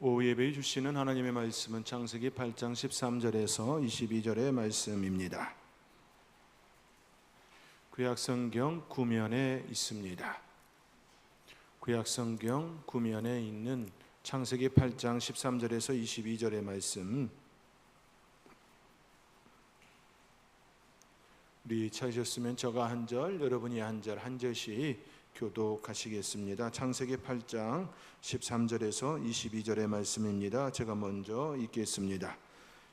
오후 예배 주시는 하나님의 말씀은 창세기 8장 13절에서 22절의 말씀입니다. 구약성경 구면에 있습니다. 구약성경 구면에 있는 창세기 8장 13절에서 22절의 말씀 우리 찾으셨으면 저가 한 절, 여러분이 한 절, 한 절씩 교독하시겠습니다. 창세기 8장 13절에서 22절의 말씀입니다. 제가 먼저 읽겠습니다.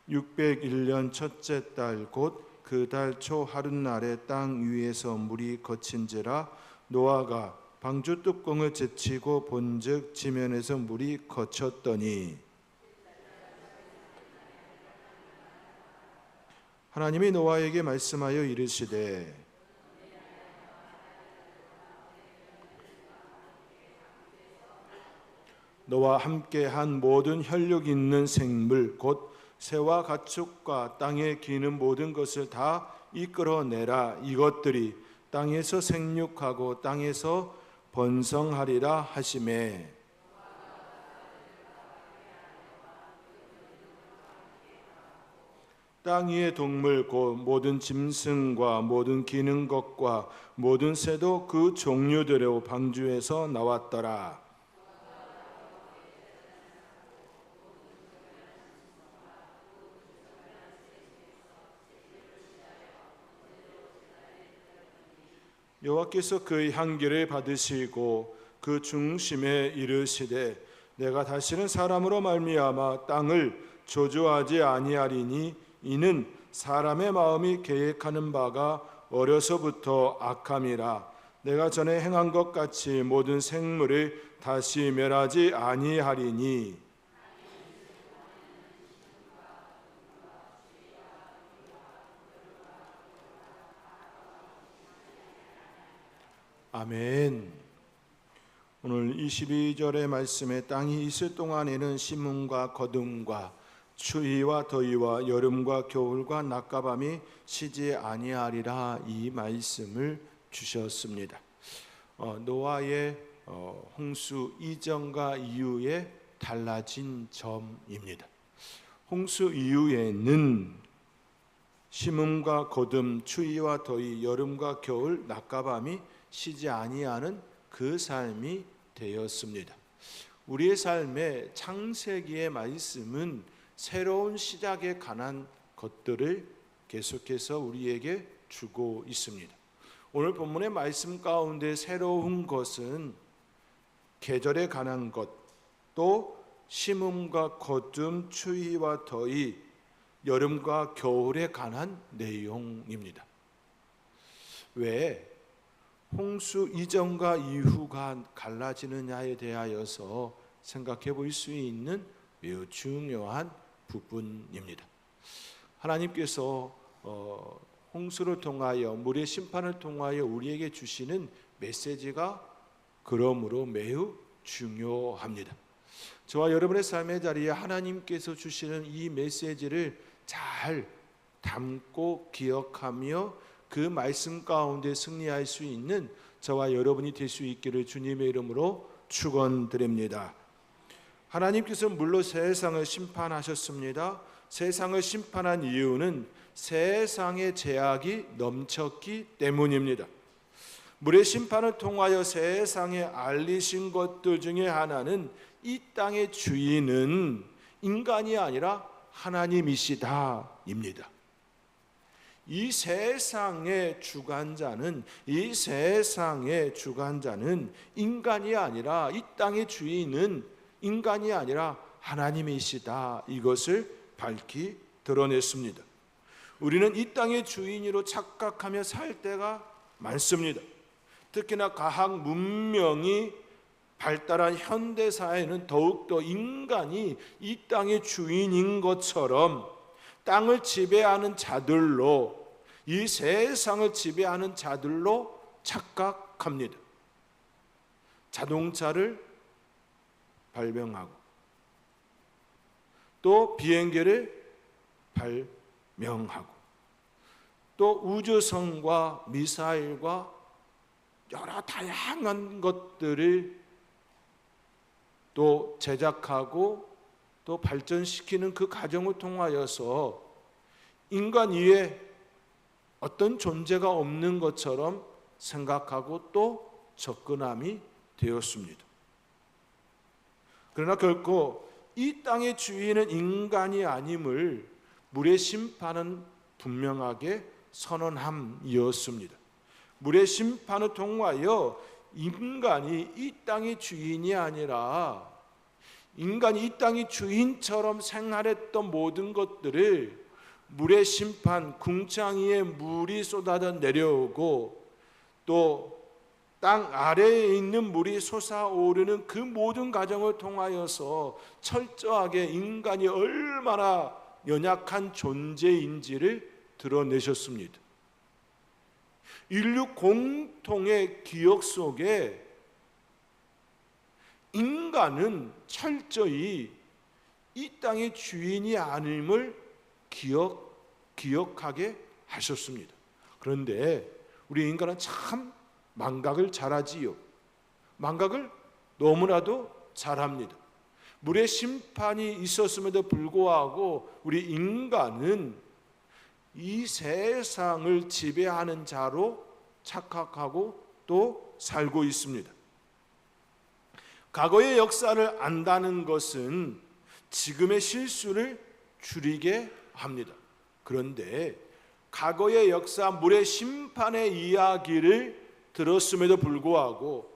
601년 첫째 달 곧 그 달 초 하룻날에 땅 위에서 물이 거친지라 노아가 방주 뚜껑을 제치고 본즉 지면에서 물이 거쳤더니 하나님이 노아에게 말씀하여 이르시되 너와 함께한 모든 혈육 있는 생물 곧 새와 가축과 땅에 기는 모든 것을 다 이끌어내라 이것들이 땅에서 생육하고 땅에서 번성하리라 하심에 땅 위의 동물 곧 모든 짐승과 모든 기는 것과 모든 새도 그 종류대로 방주에서 나왔더라. 여호와께서 그의 향기를 받으시고 그 중심에 이르시되 내가 다시는 사람으로 말미암아 땅을 조조하지 아니하리니 이는 사람의 마음이 계획하는 바가 어려서부터 악함이라. 내가 전에 행한 것 같이 모든 생물을 다시 멸하지 아니하리니 아멘. 오늘 22절의 말씀에 땅이 있을 동안에는 심음과 거둠과 추위와 더위와 여름과 겨울과 낮과 밤이 쉬지 아니하리라 이 말씀을 주셨습니다. 어, 노아의 어, 홍수 이전과 이후에 달라진 점입니다. 홍수 이후에는 심음과 거둠, 추위와 더위, 여름과 겨울, 낮과 밤이 쉬지 아니하는 그 삶이 되었습니다. 우리의 삶의 창세기의 말씀은 새로운 시작에 관한 것들을 계속해서 우리에게 주고 있습니다. 오늘 본문의 말씀 가운데 새로운 것은 계절에 관한 것, 또 심음과 거둠, 추위와 더위, 여름과 겨울에 관한 내용입니다. 왜 홍수 이전과 이후가 갈라지느냐에 대하여서 생각해 볼 수 있는 매우 중요한 부분입니다. 하나님께서 어, 홍수를 통하여 물의 심판을 통하여 우리에게 주시는 메시지가 그러므로 매우 중요합니다. 저와 여러분의 삶의 자리에 하나님께서 주시는 이 메시지를 잘 담고 기억하며 그 말씀 가운데 승리할 수 있는 저와 여러분이 될 수 있기를 주님의 이름으로 축원드립니다. 하나님께서 물로 세상을 심판하셨습니다. 세상을 심판한 이유는 세상의 제약이 넘쳤기 때문입니다. 물의 심판을 통하여 세상에 알리신 것들 중에 하나는 이 땅의 주인은 인간이 아니라 하나님이시다입니다. 이 세상의 주관자는 이 세상의 주관자는 인간이 아니라 이 땅의 주인은 인간이 아니라 하나님이시다. 이것을 밝히 드러냈습니다. 우리는 이 땅의 주인으로 착각하며 살 때가 많습니다. 특히나 과학 문명이 발달한 현대 사회는 더욱더 인간이 이 땅의 주인인 것처럼 땅을 지배하는 자들로 이 세상을 지배하는 자들로 착각합니다. 자동차를 발명하고 또 비행기를 발명하고 또 우주선과 미사일과 여러 다양한 것들을 또 제작하고 또 발전시키는 그 과정을 통하여서 인간 위에 어떤 존재가 없는 것처럼 생각하고 또 접근함이 되었습니다. 그러나 결코 이 땅의 주인은 인간이 아님을 물의 심판은 분명하게 선언함이었습니다. 물의 심판을 통하여 인간이 이 땅의 주인이 아니라 인간이 이 땅의 주인처럼 생활했던 모든 것들을 물의 심판, 궁창 위에 물이 쏟아져 내려오고 또 땅 아래에 있는 물이 솟아오르는 그 모든 과정을 통하여서 철저하게 인간이 얼마나 연약한 존재인지를 드러내셨습니다. 인류 공통의 기억 속에 인간은 철저히 이 땅의 주인이 아님을 기억 기억하게 하셨습니다. 그런데 우리 인간은 참 망각을 잘하지요. 망각을 너무나도 잘합니다. 물의 심판이 있었음에도 불구하고 우리 인간은 이 세상을 지배하는 자로 착각하고 또 살고 있습니다. 과거의 역사를 안다는 것은 지금의 실수를 줄이게 합니다. 그런데 과거의 역사, 물의 심판의 이야기를 들었음에도 불구하고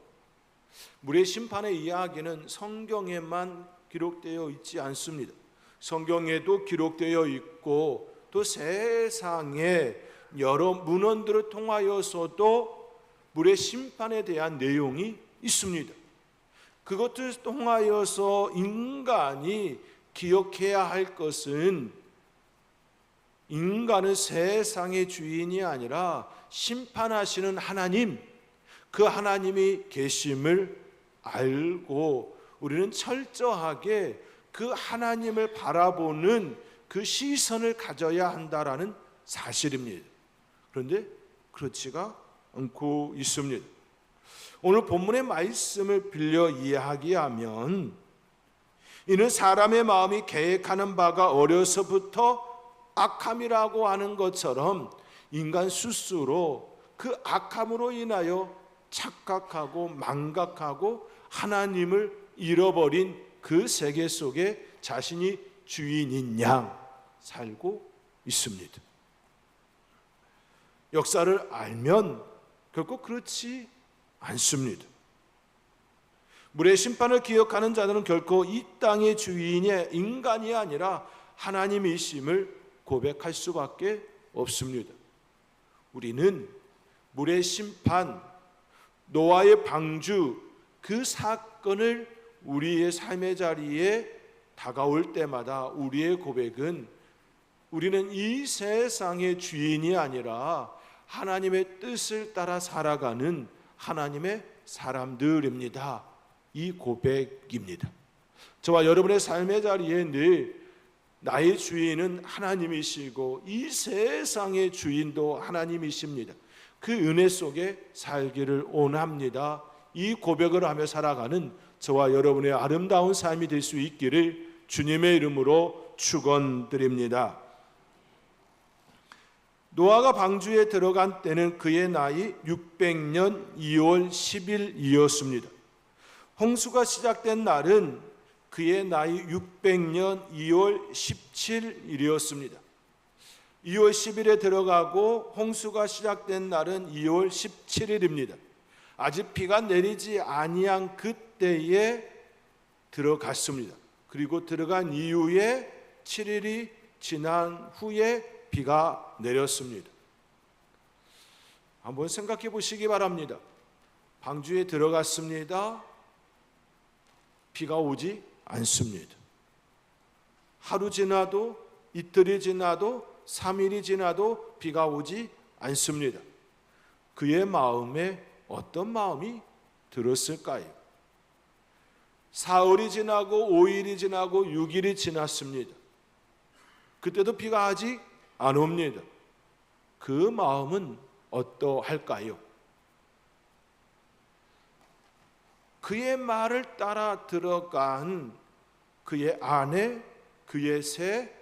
물의 심판의 이야기는 성경에만 기록되어 있지 않습니다. 성경에도 기록되어 있고 또 세상의 여러 문헌들을 통하여서도 물의 심판에 대한 내용이 있습니다. 그것을 통하여서 인간이 기억해야 할 것은 인간은 세상의 주인이 아니라 심판하시는 하나님, 그 하나님이 계심을 알고 우리는 철저하게 그 하나님을 바라보는 그 시선을 가져야 한다라는 사실입니다. 그런데 그렇지가 않고 있습니다. 오늘 본문의 말씀을 빌려 이해하기하면 이는 사람의 마음이 계획하는 바가 어려서부터 악함이라고 하는 것처럼 인간 스스로 그 악함으로 인하여 착각하고 망각하고 하나님을 잃어버린 그 세계 속에 자신이 주인인 양 살고 있습니다. 역사를 알면 결코 그렇지 않습니다. 물의 심판을 기억하는 자들은 결코 이 땅의 주인이 인간이 아니라 하나님이심을 고백할 수밖에 없습니다. 우리는 물의 심판, 노아의 방주 그 사건을 우리의 삶의 자리에 다가올 때마다 우리의 고백은 우리는 이 세상의 주인이 아니라 하나님의 뜻을 따라 살아가는 하나님의 사람들입니다. 이 고백입니다. 저와 여러분의 삶의 자리에 늘 나의 주인은 하나님이시고 이 세상의 주인도 하나님이십니다. 그 은혜 속에 살기를 원합니다. 이 고백을 하며 살아가는 저와 여러분의 아름다운 삶이 될 수 있기를 주님의 이름으로 축원드립니다. 노아가 방주에 들어간 때는 그의 나이 600년 2월 10일이었습니다. 홍수가 시작된 날은 그의 나이 600년 2월 17일이었습니다. 2월 10일에 들어가고 홍수가 시작된 날은 2월 17일입니다. 아직 비가 내리지 아니한 그때에 들어갔습니다. 그리고 들어간 이후에 7일이 지난 후에 비가 내렸습니다. 한번 생각해 보시기 바랍니다. 방주에 들어갔습니다. 비가 오지 않습니다. 하루 지나도 이틀이 지나도 3일이 지나도 비가 오지 않습니다. 그의 마음에 어떤 마음이 들었을까요? 사흘이 지나고 5일이 지나고 6일이 지났습니다. 그때도 비가 아직 안 옵니다. 그 마음은 어떠할까요? 그의 말을 따라 들어간 그의 아내, 그의 새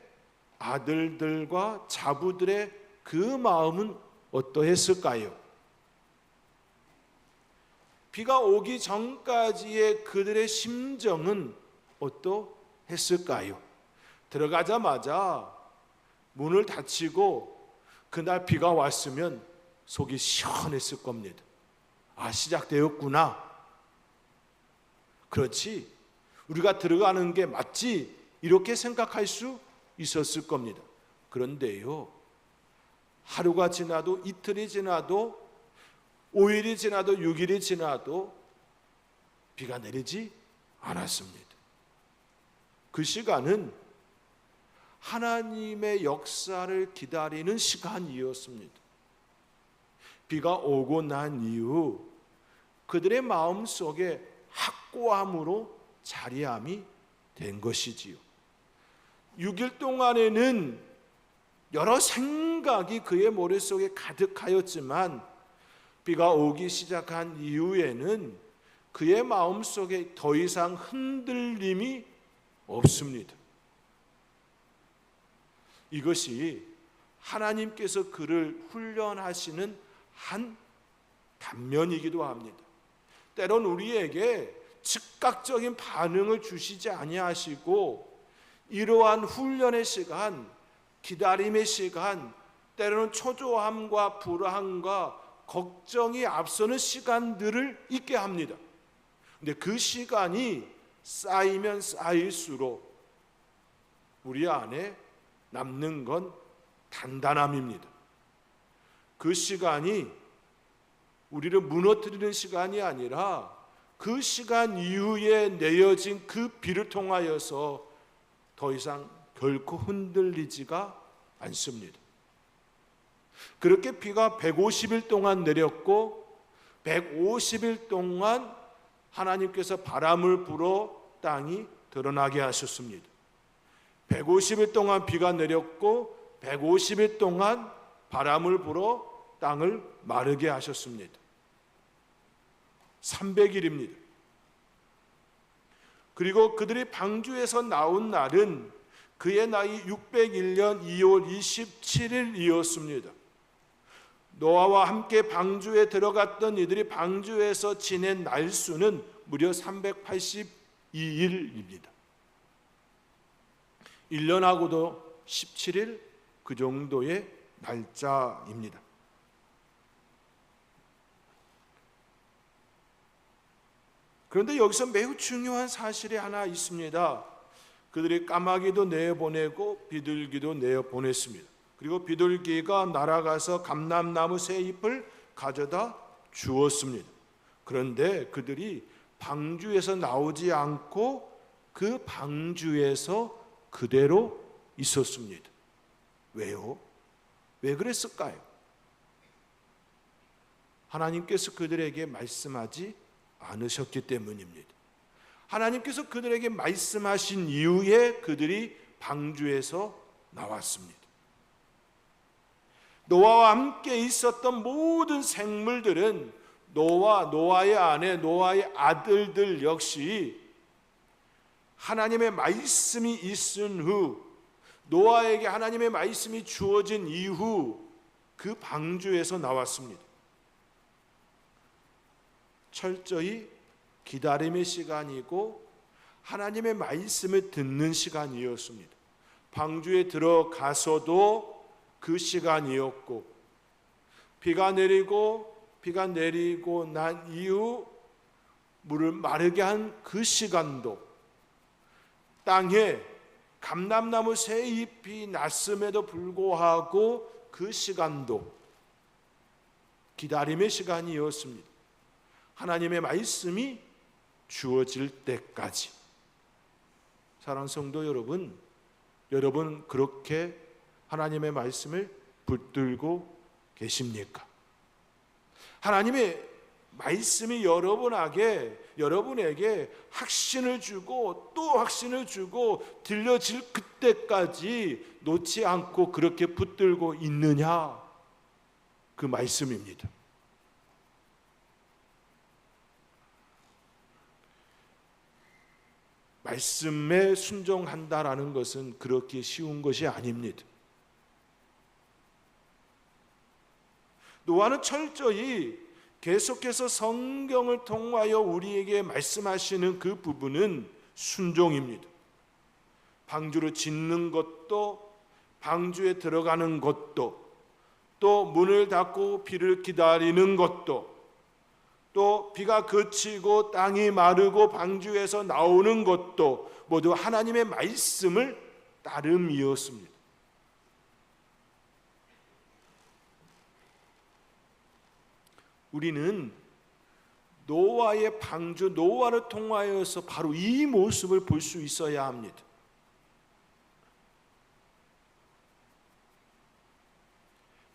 아들들과 자부들의 그 마음은 어떠했을까요? 비가 오기 전까지의 그들의 심정은 어떠했을까요? 들어가자마자 문을 닫히고 그날 비가 왔으면 속이 시원했을 겁니다. 아, 시작되었구나. 그렇지. 우리가 들어가는 게 맞지. 이렇게 생각할 수 있었을 겁니다. 그런데요. 하루가 지나도 이틀이 지나도 5일이 지나도 6일이 지나도 비가 내리지 않았습니다. 그 시간은 하나님의 역사를 기다리는 시간이었습니다. 비가 오고 난 이후 그들의 마음 속에 확고함으로 자리함이 된 것이지요. 6일 동안에는 여러 생각이 그의 머릿속에 가득하였지만 비가 오기 시작한 이후에는 그의 마음 속에 더 이상 흔들림이 없습니다. 이것이 하나님께서 그를 훈련하시는 한 단면이기도 합니다. 때론 우리에게 즉각적인 반응을 주시지 아니하시고 이러한 훈련의 시간, 기다림의 시간, 때로는 초조함과 불안과 걱정이 앞서는 시간들을 있게 합니다. 근데 그 시간이 쌓이면 쌓일수록 우리 안에 남는 건 단단함입니다. 그 시간이 우리를 무너뜨리는 시간이 아니라 그 시간 이후에 내어진 그 비를 통하여서 더 이상 결코 흔들리지가 않습니다. 그렇게 비가 150일 동안 내렸고 150일 동안 하나님께서 바람을 불어 땅이 드러나게 하셨습니다. 150일 동안 비가 내렸고 150일 동안 바람을 불어 땅을 마르게 하셨습니다. 300일입니다. 그리고 그들이 방주에서 나온 날은 그의 나이 601년 2월 27일이었습니다. 노아와 함께 방주에 들어갔던 이들이 방주에서 지낸 날수는 무려 382일입니다. 1년하고도 17일 그 정도의 날짜입니다. 그런데 여기서 매우 중요한 사실이 하나 있습니다. 그들이 까마귀도 내보내고 비둘기도 내보냈습니다. 그리고 비둘기가 날아가서 감람나무 새 잎을 가져다 주었습니다. 그런데 그들이 방주에서 나오지 않고 그 방주에서 그대로 있었습니다. 왜요? 왜 그랬을까요? 하나님께서 그들에게 말씀하지 않으셨기 때문입니다. 하나님께서 그들에게 말씀하신 이후에 그들이 방주에서 나왔습니다. 노아와 함께 있었던 모든 생물들은 노아, 노아의 아내, 노아의 아들들 역시 하나님의 말씀이 있은 후 노아에게 하나님의 말씀이 주어진 이후 그 방주에서 나왔습니다. 철저히 기다림의 시간이고 하나님의 말씀을 듣는 시간이었습니다. 방주에 들어가서도 그 시간이었고 비가 내리고 비가 내리고 난 이후 물을 마르게 한 그 시간도 땅에 감람나무 새 잎이 났음에도 불구하고 그 시간도 기다림의 시간이었습니다. 하나님의 말씀이 주어질 때까지. 사랑 성도 여러분, 여러분 그렇게 하나님의 말씀을 붙들고 계십니까? 하나님의 말씀이 여러분에게 여러분에게 확신을 주고 또 확신을 주고 들려질 그때까지 놓지 않고 그렇게 붙들고 있느냐 그 말씀입니다. 말씀에 순종한다라는 것은 그렇게 쉬운 것이 아닙니다. 노아는 철저히 계속해서 성경을 통하여 우리에게 말씀하시는 그 부분은 순종입니다. 방주를 짓는 것도 방주에 들어가는 것도 또 문을 닫고 비를 기다리는 것도 또 비가 그치고 땅이 마르고 방주에서 나오는 것도 모두 하나님의 말씀을 따름이었습니다. 우리는 노아의 방주 노아를 통하여서 바로 이 모습을 볼 수 있어야 합니다.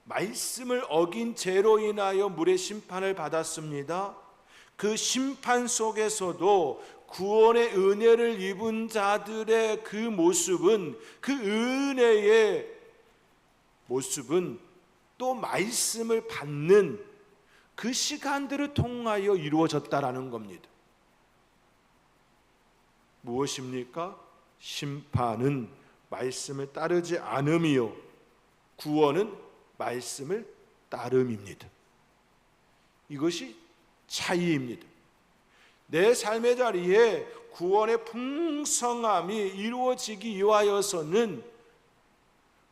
말씀을 어긴 죄로 인하여 물의 심판을 받았습니다. 그 심판 속에서도 구원의 은혜를 입은 자들의 그 모습은 그 은혜의 모습은 또 말씀을 받는 그 시간들을 통하여 이루어졌다라는 겁니다. 무엇입니까? 심판은 말씀을 따르지 않음이요 구원은 말씀을 따름입니다. 이것이 차이입니다. 내 삶의 자리에 구원의 풍성함이 이루어지기 위하여서는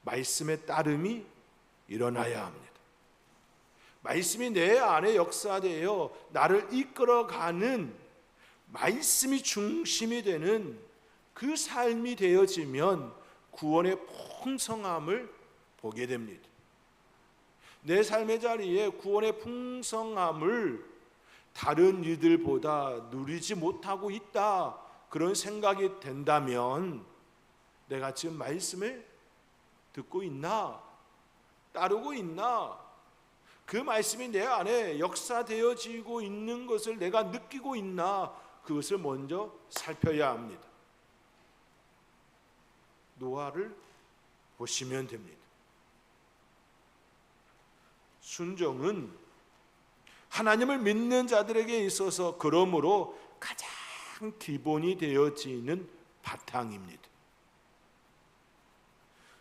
말씀의 따름이 일어나야 합니다. 말씀이 내 안에 역사되어 나를 이끌어가는 말씀이 중심이 되는 그 삶이 되어지면 구원의 풍성함을 보게 됩니다. 내 삶의 자리에 구원의 풍성함을 다른 이들보다 누리지 못하고 있다. 그런 생각이 된다면 내가 지금 말씀을 듣고 있나? 따르고 있나? 그 말씀이 내 안에 역사되어지고 있는 것을 내가 느끼고 있나? 그것을 먼저 살펴야 합니다. 노아를 보시면 됩니다. 순종은 하나님을 믿는 자들에게 있어서 그러므로 가장 기본이 되어지는 바탕입니다.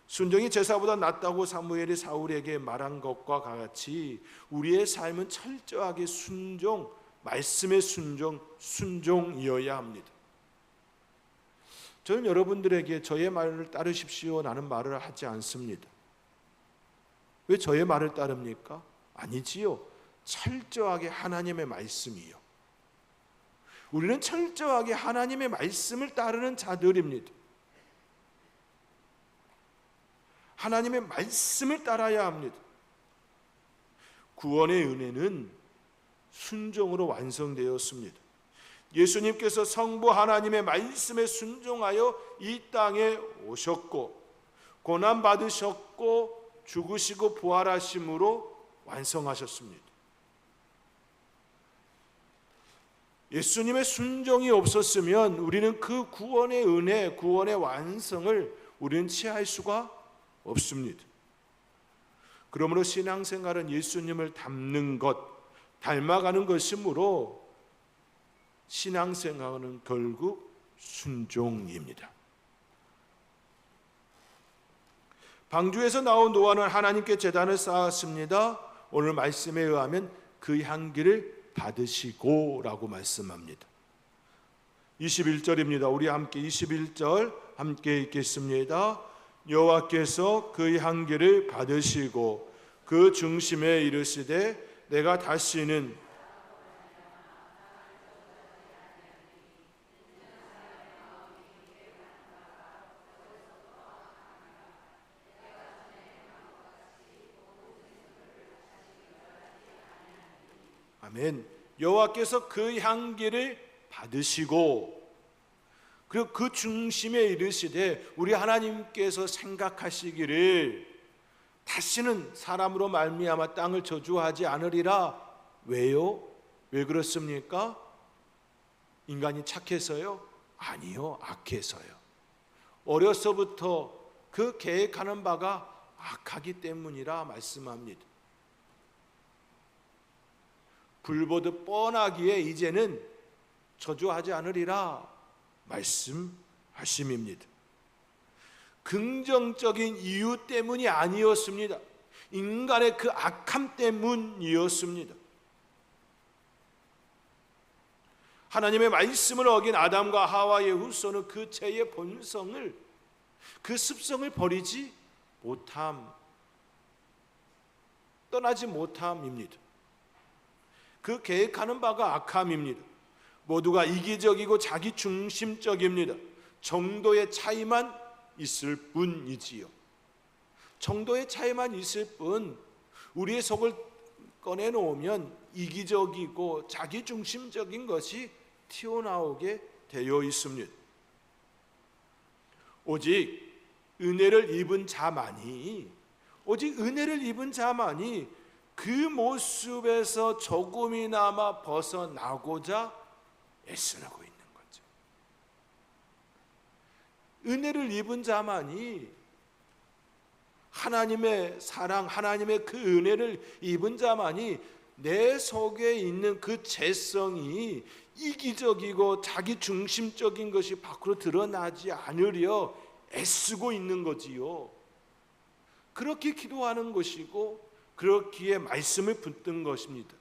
순종이 제사보다 낫다고 사무엘이 사울에게 말한 것과 같이 우리의 삶은 철저하게 순종, 말씀의 순종, 순종이어야 합니다. 저는 여러분들에게 저의 말을 따르십시오 라는 말을 하지 않습니다. 왜 저의 말을 따릅니까? 아니지요. 철저하게 하나님의 말씀이요. 우리는 철저하게 하나님의 말씀을 따르는 자들입니다. 하나님의 말씀을 따라야 합니다. 구원의 은혜는 순종으로 완성되었습니다. 예수님께서 성부 하나님의 말씀에 순종하여 이 땅에 오셨고 고난 받으셨고 죽으시고 부활하심으로 완성하셨습니다. 예수님의 순종이 없었으면 우리는 그 구원의 은혜, 구원의 완성을 우리는 취할 수가 없습니다. 그러므로 신앙생활은 예수님을 닮는 것, 닮아가는 것이므로 신앙생활은 결국 순종입니다. 방주에서 나온 노아는 하나님께 제단을 쌓았습니다. 오늘 말씀에 의하면 그 향기를 받으시고 라고 말씀합니다. 21절입니다. 우리 함께 21절 함께 읽겠습니다. 여호와께서 그 향기를 받으시고 그 중심에 이르시되 내가 다시는 아멘. 여호와께서 그 향기를 받으시고 그리고 그 중심에 이르시되 우리 하나님께서 생각하시기를 다시는 사람으로 말미암아 땅을 저주하지 않으리라. 왜요? 왜 그렇습니까? 인간이 착해서요? 아니요, 악해서요. 어려서부터 그 계획하는 바가 악하기 때문이라 말씀합니다. 불보듯 뻔하기에 이제는 저주하지 않으리라 말씀하심입니다. 긍정적인 이유 때문이 아니었습니다. 인간의 그 악함 때문이었습니다. 하나님의 말씀을 어긴 아담과 하와의 후손은 그 죄의 본성을 그 습성을 버리지 못함 떠나지 못함입니다. 그 계획하는 바가 악함입니다. 모두가 이기적이고 자기 중심적입니다. 정도의 차이만 있을 뿐이지요. 정도의 차이만 있을 뿐 우리의 속을 꺼내 놓으면 이기적이고 자기 중심적인 것이 튀어나오게 되어 있습니다. 오직 은혜를 입은 자만이 오직 은혜를 입은 자만이 그 모습에서 조금이나마 벗어나고자 애쓰고 있는 거죠. 은혜를 입은 자만이 하나님의 사랑, 하나님의 그 은혜를 입은 자만이 내 속에 있는 그 죄성이 이기적이고 자기 중심적인 것이 밖으로 드러나지 않으려 애쓰고 있는 거지요. 그렇게 기도하는 것이고 그렇기에 말씀을 붙든 것입니다.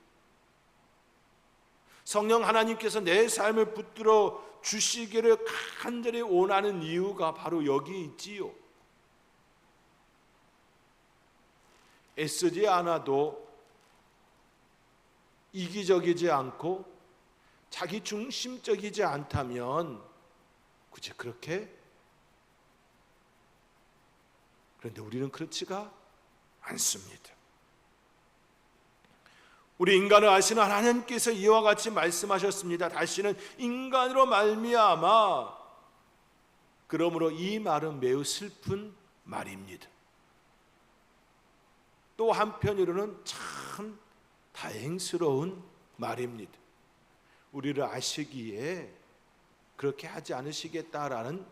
성령 하나님께서 내 삶을 붙들어 주시기를 간절히 원하는 이유가 바로 여기 있지요. 애쓰지 않아도 이기적이지 않고 자기 중심적이지 않다면 굳이 그렇게 그런데 우리는 그렇지가 않습니다. 우리 인간을 아시는 하나님께서 이와 같이 말씀하셨습니다. 다시는 인간으로 말미암아 그러므로 이 말은 매우 슬픈 말입니다. 또 한편으로는 참 다행스러운 말입니다. 우리를 아시기에 그렇게 하지 않으시겠다라는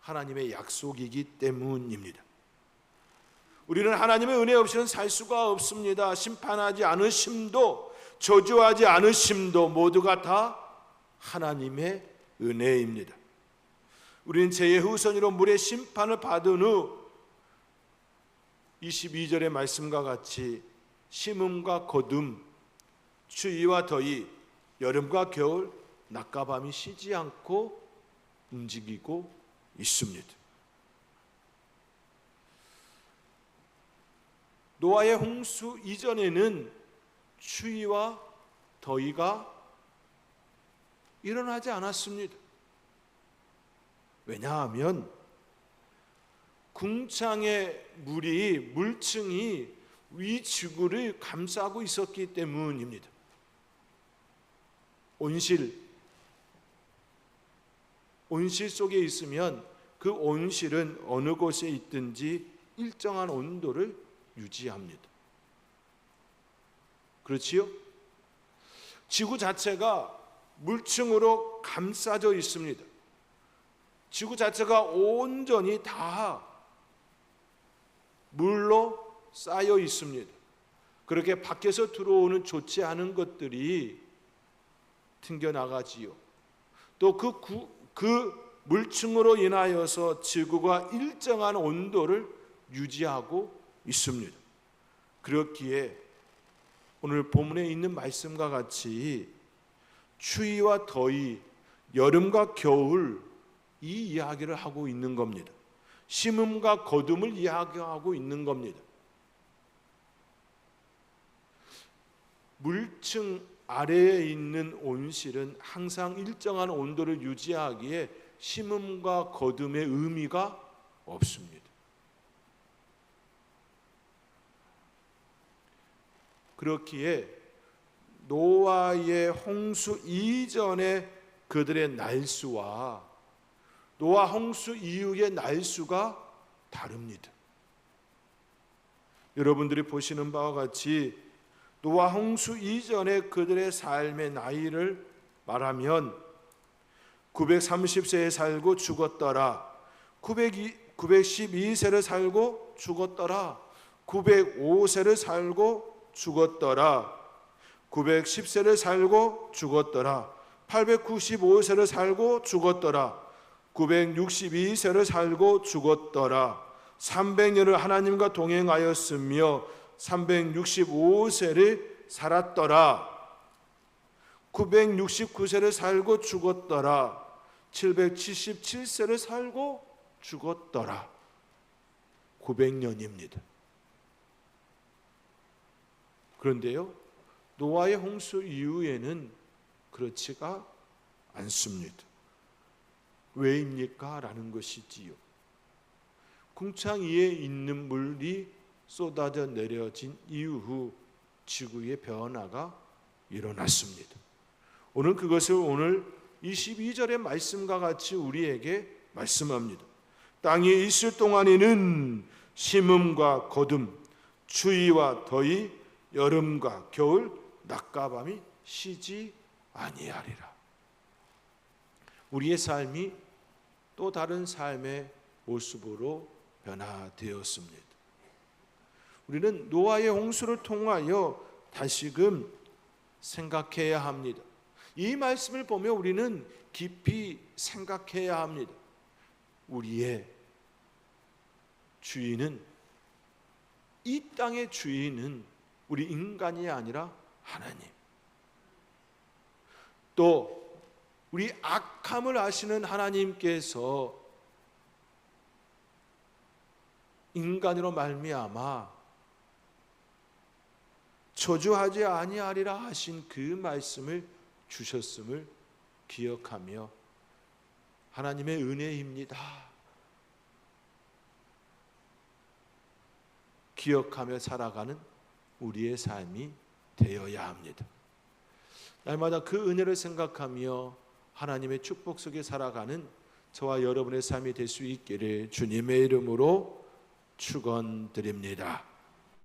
하나님의 약속이기 때문입니다. 우리는 하나님의 은혜 없이는 살 수가 없습니다. 심판하지 않으심도 저주하지 않으심도 모두가 다 하나님의 은혜입니다. 우리는 죄의 후손으로 물의 심판을 받은 후 22절의 말씀과 같이 심음과 거둠, 추위와 더위, 여름과 겨울, 낮과 밤이 쉬지 않고 움직이고 있습니다. 노아의 홍수 이전에는 추위와 더위가 일어나지 않았습니다. 왜냐하면 궁창의 물이 물층이 위 지구를 감싸고 있었기 때문입니다. 온실 온실 속에 있으면 그 온실은 어느 곳에 있든지 일정한 온도를 유지합니다. 그렇지요? 지구 자체가 물층으로 감싸져 있습니다. 지구 자체가 온전히 다 물로 쌓여 있습니다. 그렇게 밖에서 들어오는 좋지 않은 것들이 튕겨 나가지요. 또그 그 물층으로 인하여서 지구가 일정한 온도를 유지하고 있습니다. 그렇기에 오늘 본문에 있는 말씀과 같이 추위와 더위, 여름과 겨울 이 이야기를 하고 있는 겁니다. 심음과 거둠을 이야기하고 있는 겁니다. 물층 아래에 있는 온실은 항상 일정한 온도를 유지하기에 심음과 거둠의 의미가 없습니다. 그렇기에 노아의 홍수 이전의 그들의 날수와 노아 홍수 이후의 날수가 다릅니다. 여러분들이 보시는 바와 같이 노아 홍수 이전에 그들의 삶의 나이를 말하면 930세에 살고 죽었더라. 900, 912세를 살고 죽었더라. 905세를 살고 죽었더라. 910세를 살고 죽었더라. 895세를 살고 죽었더라. 962세를 살고 죽었더라. 300년을 하나님과 동행하였으며 365세를 살았더라. 969세를 살고 죽었더라. 777세를 살고 죽었더라. 900년입니다. 그런데요, 노아의 홍수 이후에는 그렇지가 않습니다. 왜입니까? 라는 것이지요. 궁창 위에 있는 물이 쏟아져 내려진 이후 지구의 변화가 일어났습니다. 오늘 그것을 오늘 22절의 말씀과 같이 우리에게 말씀합니다. 땅에 있을 동안에는 심음과 거둠, 추위와 더위, 여름과 겨울, 낮과 밤이 쉬지 아니하리라. 우리의 삶이 또 다른 삶의 모습으로 변화되었습니다. 우리는 노아의 홍수를 통하여 다시금 생각해야 합니다. 이 말씀을 보며 우리는 깊이 생각해야 합니다. 우리의 주인은 이 땅의 주인은 우리 인간이 아니라 하나님. 또 우리 악함을 아시는 하나님께서 인간으로 말미암아 저주하지 아니하리라 하신 그 말씀을 주셨음을 기억하며 하나님의 은혜입니다. 기억하며 살아가는 우리의 삶이 되어야 합니다. 날마다 그 은혜를 생각하며 하나님의 축복 속에 살아가는 저와 여러분의 삶이 될 수 있기를 주님의 이름으로 축원드립니다.